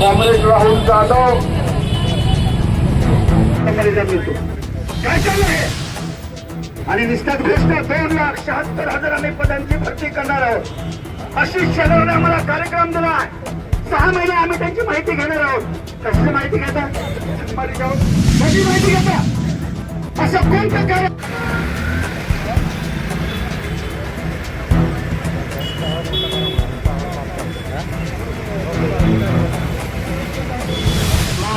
Comrade Rahul Jadhav मिळतो काय चालू आहे आणि निष्ठात गोष्ट दोन लाख शहात्तर हजार आम्ही पदांची भरती करणार आहोत. अशी शेजारने आम्हाला कार्यक्रम दिला सहा महिने आम्ही त्यांची माहिती घेणार आहोत. कसली माहिती घेता? कशी माहिती घेता? असं कोणतं कार्य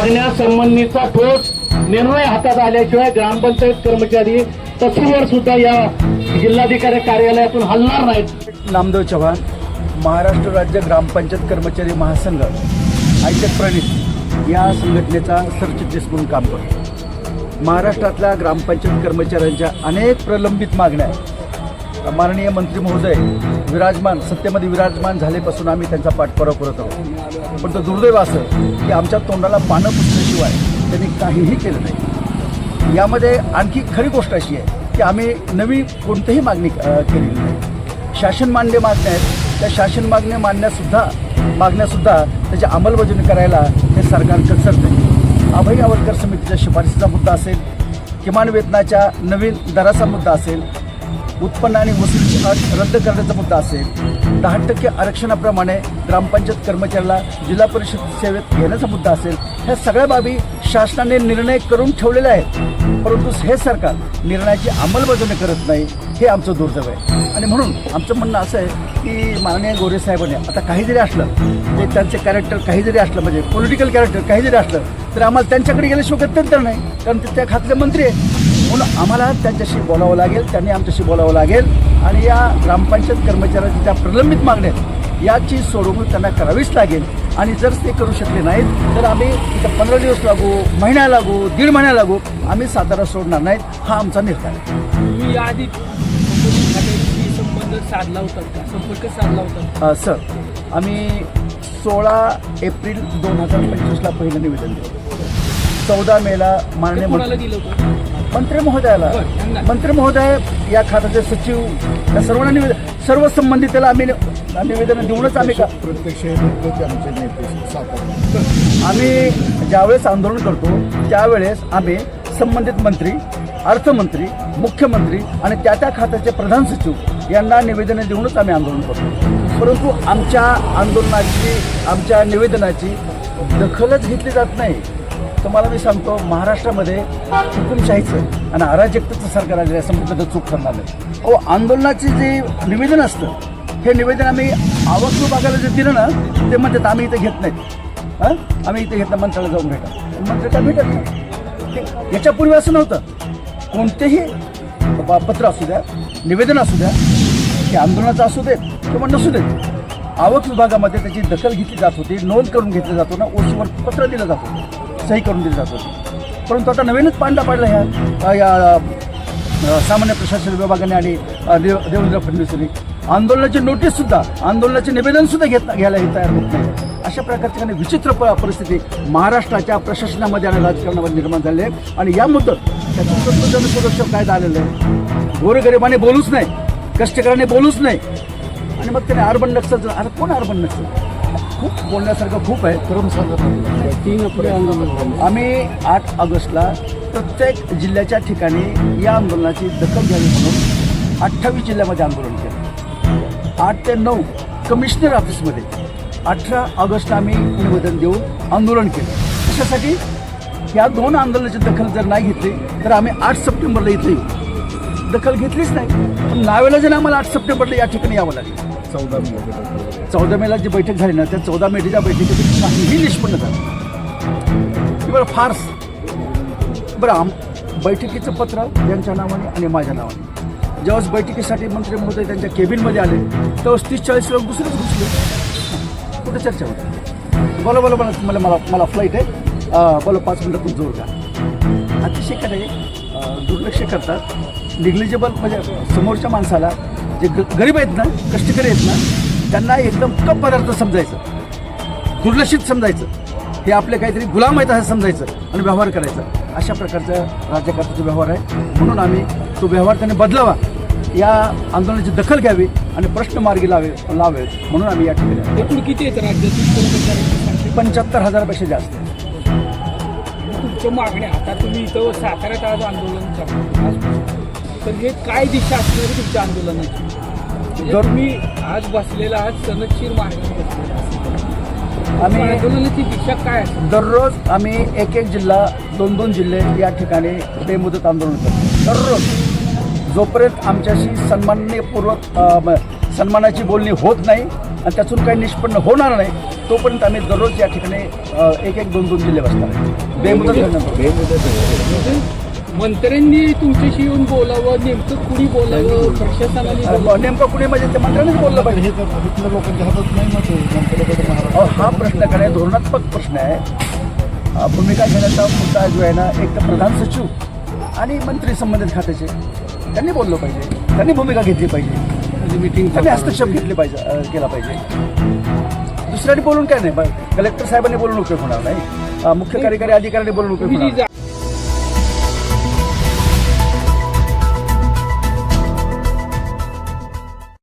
करण्यासंबंधीचा ठोस निर्णय हातात आल्याशिवाय ग्रामपंचायत कर्मचारी तसूवर सुद्धा या जिल्हाधिकारी कार्यालयातून हलणार नाहीत. नामदेव चव्हाण महाराष्ट्र राज्य ग्रामपंचायत कर्मचारी महासंघ आयशक प्रणित या संघटनेचा सरचिटणीस म्हणून काम करतो. महाराष्ट्रातल्या ग्रामपंचायत कर्मचाऱ्यांच्या अनेक प्रलंबित मागण्या आहेत माननीय मंत्री महोदय विराजमान सत्तेमध्ये विराजमान झाल्यापासून आम्ही त्यांचा पाठपुरावा करत आहोत. पण तो दुर्दैव असं की आमच्या तोंडाला पानं पुसल्याशिवाय त्यांनी काहीही केलं नाही. यामध्ये आणखी खरी गोष्ट अशी आहे की आम्ही नवी कोणतीही मागणी केलेली नाही. शासन मान्य मागण्या आहेत. त्या शासन मागण्या मांडण्यासुद्धा मागण्यासुद्धा त्याची अंमलबजावणी करायला हे सरकार कचरत अभय आवडकर समितीच्या शिफारसीचा मुद्दा असेल किमान वेतनाच्या नवीन दराचा मुद्दा असेल उत्पन्न आणि वसुलीची अट रद्द करण्याचा मुद्दा असेल दहा टक्के आरक्षणाप्रमाणे ग्रामपंचायत कर्मचाऱ्याला जिल्हा परिषद सेवेत घेण्याचा मुद्दा असेल ह्या सगळ्या बाबी शासनाने निर्णय करून ठेवलेले आहेत. परंतु हे सरकार निर्णयाची अंमलबजावणी करत नाही हे आमचं दुर्दैव आहे. आणि म्हणून आमचं म्हणणं असं आहे की माननीय गोरे साहेबांनी आता काही जरी असलं ते त्यांचे कॅरेक्टर काही जरी असलं म्हणजे पॉलिटिकल कॅरेक्टर काही जरी असलं तर आम्हाला त्यांच्याकडे गेल्याशिवाय गत्यंतर नाही कारण ते त्या खात्याचे मंत्री आहे म्हणून आम्हाला त्यांच्याशी बोलावं लागेल त्यांनी आमच्याशी बोलावं लागेल आणि या ग्रामपंचायत कर्मचाऱ्यांच्या ज्या प्रलंबित मागण्या आहेत याची सोडवणूक त्यांना करावीच लागेल. आणि जर ते करू शकले नाहीत तर आम्ही इथं पंधरा दिवस लागू महिना लागू दीड महिना लागू आम्ही सातारा सोडणार नाहीत हा आमचा निर्धार आहे. संबंध साधला होता संपर्क साधला होता सर आम्ही सोळा एप्रिल दोन हजार पंचवीसला पहिलं निवेदन दिलं. चौदा मेला माननीय दिलं होतं? मंत्री महोदयाला. मंत्री महोदय या खात्याचे सचिव या सर्वांना निवेदन सर्व संबंधिताला आम्ही निवेदन देऊनच आम्ही का प्रत्यक्ष आमचे नेते सातारा आम्ही ज्यावेळेस आंदोलन करतो त्यावेळेस आम्ही संबंधित मंत्री अर्थमंत्री मुख्यमंत्री आणि त्या त्या खात्याचे प्रधान सचिव यांना निवेदनं देऊनच आम्ही आंदोलन करतो. परंतु आमच्या आंदोलनाची आमच्या निवेदनाची दखलच घेतली जात नाही. तुम्हाला मी सांगतो महाराष्ट्रामध्ये हुकुमशाहीचं आणि अराजकतेचं सरकार आलेलं आहे असं तर चूक करणार आहे अहो आंदोलनाचे जे निवेदन असतं हे निवेदन आम्ही आवक विभागाला जे दिलं ना ते म्हणतात आम्ही इथं घेत नाहीत. हां? आम्ही इथे घेतलं मंत्र्याला जाऊन भेटा. मंत्र्याला भेटत नाही. याच्यापूर्वी असं नव्हतं. कोणतेही पत्र असू द्या निवेदन असू द्या ते आंदोलनाचं असू देत किंवा नसू देत आवक विभागामध्ये त्याची दखल घेतली जात होती नोंद करून घेतली जातो ना ओसीवर पत्र दिलं जात होतं. सही करून दिली जात. होती परंतु आता नवीनच पांडा पाडला ह्या या सामान्य प्रशासन विभागाने आणि देव देवेंद्र फडणवीसांनी आंदोलनाची नोटीससुद्धा आंदोलनाचे निवेदनसुद्धा घेत घ्यायला हे तयार होत नाही. अशा प्रकारची काही विचित्र प- परिस्थिती महाराष्ट्राच्या प्रशासनामध्ये आणि राजकारणामध्ये निर्माण झाली आहे. आणि या मुद्द्यात त्याचं तंत्रज्ञान सुरक्षा कायदा आहे. गोरगरिबाने बोलूच नाही कष्टकऱ्याने बोलूच नाही. आणि मग त्याने अर्बन नक्षल अरे कोण अर्बन नक्षल? खूप बोलण्यासारखं खूप आहे. क्रम तीन आंदोलन आम्ही आठ ऑगस्टला प्रत्येक जिल्ह्याच्या ठिकाणी या आंदोलनाची दखल घ्यावी म्हणून अठ्ठावीस जिल्ह्यामध्ये आंदोलन केलं. आठ ते नऊ कमिशनर ऑफिसमध्ये अठरा ऑगस्टला आम्ही निवेदन देऊन आंदोलन केलं. कशासाठी? या दोन आंदोलनाची दखल जर नाही घेतली तर आम्ही आठ सप्टेंबरला इथे येऊ दखल घेतलीच नाही. पण नावेला जर आम्हाला आठ सप्टेंबरला या ठिकाणी यावं लागेल. चौदा मे चौदा मेला जी बैठक झाली ना त्या चौदा मेच्या बैठकीत काहीही निष्पन्न झालं. बरं फार्स. बरं आम बैठकीचं पत्र यांच्या नावाने आणि माझ्या नावाने. ज्यावेळेस बैठकीसाठी मंत्री महोदय त्यांच्या केबिनमध्ये आले त्यावेळेस तीस चाळीस लोक दुसरेच घुसले. कुठे चर्चा होती? बोला बोला मला मला मला मला फ्लाईट आहे. बोला पाच मिनटं तू जोर का अतिशय काय दुर्लक्ष करतात. निग्लिजेबल म्हणजे समोरच्या माणसाला जे ग- गरीब आहेत ना कष्टकरी आहेत ना त्यांना एकदम कप पदार्थ समजायचं. दुर्लक्षित समजायचं. हे आपले काहीतरी गुलाम आहेत असं समजायचं आणि व्यवहार करायचा. अशा प्रकारचा राज्यकर्त्याचा व्यवहार आहे. म्हणून आम्ही तो व्यवहार त्याने बदलावा. या आंदोलनाची दखल घ्यावी आणि प्रश्न मार्गी लावे लावे म्हणून आम्ही या ठिकाणी. एकूण किती आहेत राज्यातील पंच्याहत्तर हजारापेक्षा जास्त. तुमच्या मागण्या आता तुम्ही इथं साताऱ्यात आज आंदोलन करता. आज तर हे काय दिशा असणार आहे तुमच्या आंदोलनाची? म्हणजे दर- तुम्ही आज बसलेला आज सनदशीर. आम्ही आंदोलनाची दिशा काय दररोज आम्ही एक एक जिल्हा दोन दोन जिल्हे या ठिकाणी बेमुदत आंदोलन करतो. दररोज. जोपर्यंत आमच्याशी सन्माननीयपूर्वक म- सन्मानाची बोलणी होत नाही आणि त्यातून काही निष्पन्न होणार नाही तोपर्यंत आम्ही दररोज या ठिकाणी एक एक दोन दोन जिल्हे बसणार बेमुदत म्हणजे मंत्र्यांनी तुमच्याशी येऊन बोलावं नेमकं कुणी बोलावं प्रशासनाने बोलावं? नेमकं कुणी? म्हणजे ते मंत्र्यांनीच बोललं पाहिजे. हे तर इथल्या लोकांच्या हातात नाही अहो, हा प्रश्न काय आहे, धोरणात्मक प्रश्न आहे. अ, भूमिका घेण्याचा मुद्दा जो आहे ना एक तर प्रधान सचिव आणि मंत्री संबंधित खात्याचे त्यांनी बोललं पाहिजे. त्यांनी भूमिका घेतली पाहिजे. मीटिंग त्यांनी हस्तक्षेप घेतले पाहिजे अ, केला पाहिजे. दुसऱ्याने बोलून काय नाही ब- कलेक्टर साहेबांनी बोलून उपयोग होणार नाही. अ, मुख्य कार्यकारी अधिकाऱ्यांनी बोलून उपयोग तुम्ही होणार जी.